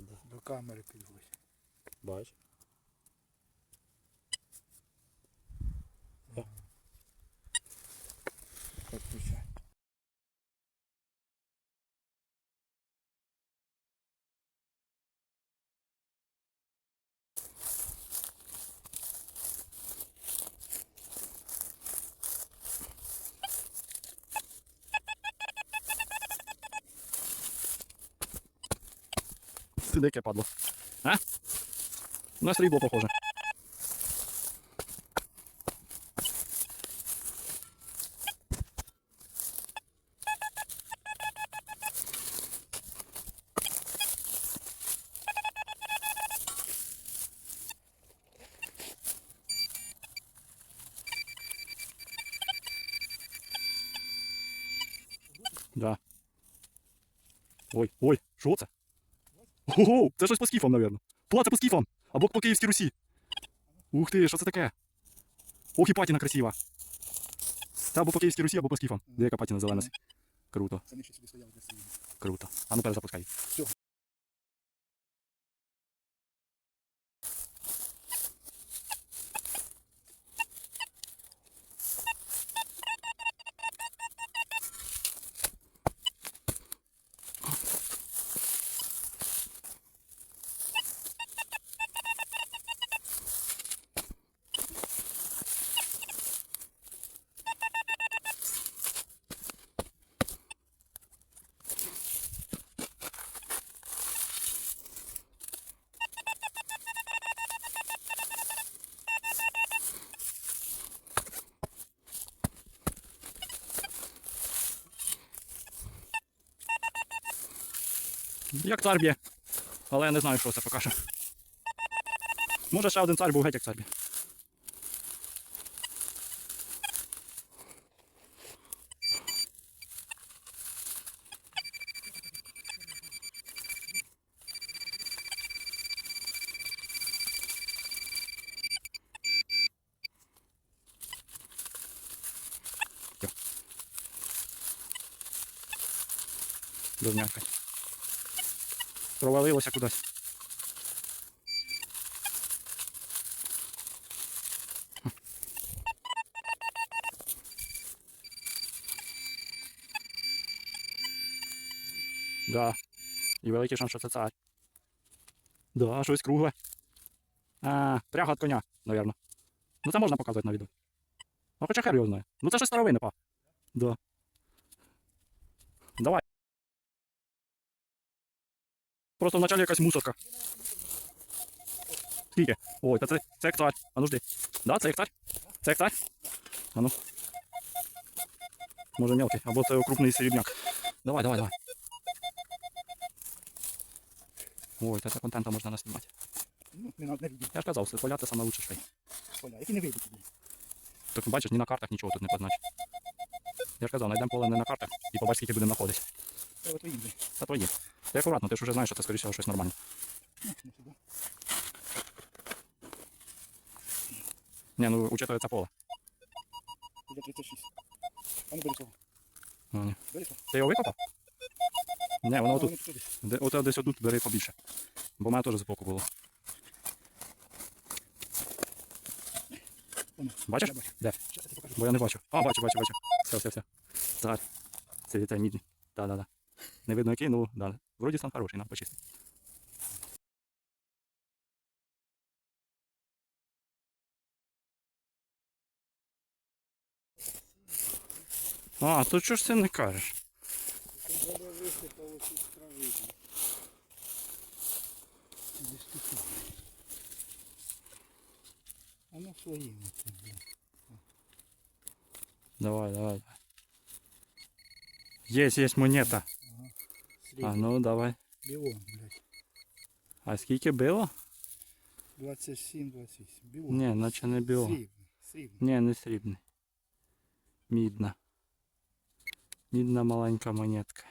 Да. До камери підвозь. Бач. Дике падло. А? На срібло похоже. Да. Ой, ой, що це? Ого, це щось по скіфам, напевно. Пла, це по скіфам. Або по Київській Русі. Ух ти, що це таке? Ох, і патіна красива. Це або по Київській Русі, або по скіфам. Де яка патіна зелена. Круто, круто. А ну перезапускай. Як цар б'є. Але я не знаю, що це поки що. Може ще один цар був геть як цар б'є. Дурняка. Провалилося кудись. Да. І великий шанс, що це цар. Да, щось кругле. А, пряга від коня, напевно. Ну це можна показувати на відео. Ну хоча хер його знає. Ну це щось старовинне, па. Да. Просто вначалі якась мусорка. Скільки? Ой, та це, це як цар. А ну жди. Да, це як цар? Це як цар? А ну. Може мелкий, або це крупний середняк. Давай, давай, давай. Ой, та це контента можна наснімати. Ну, не на не. Я ж казав, поля це саме лучше швей. Поля, які не вийдуть. Так бачиш, ні на картах нічого тут не позначить. Я ж казав, знайдемо поле не на картах і побач, скільки будемо знаходити. Треба твої то є. Ти акуратно, ти ж вже знаєш, що це скоріше щось нормальне. Не ну учитує це поле. Буде 36. А ну бери свого. Ну, ні. Бери. Ти його викопав? Ні, воно отут. Де, оте десь отут бери побільше. Бо в мене теж збоку було. Бачиш? Де? Бо я не бачу. А, бачу, бачу, бачу. Все, все, все. Цар. Це вітай мідний. Да, да, да. Не видно який, ну да. Вроді стан хороший, нам почистив. А, то чого ж ти не кажеш? Треба висипало тут трави. Десь тут. А ну своїми це, блядь. Давай, давай. давай. Есть, есть монета. Срібло. А ну давай. Білон, блядь. А скільки було? 27, 28. Білон. Ні, наче не біло. Срібний. Срібний. Ні, не срібний. Мідна. Мідна маленька монетка.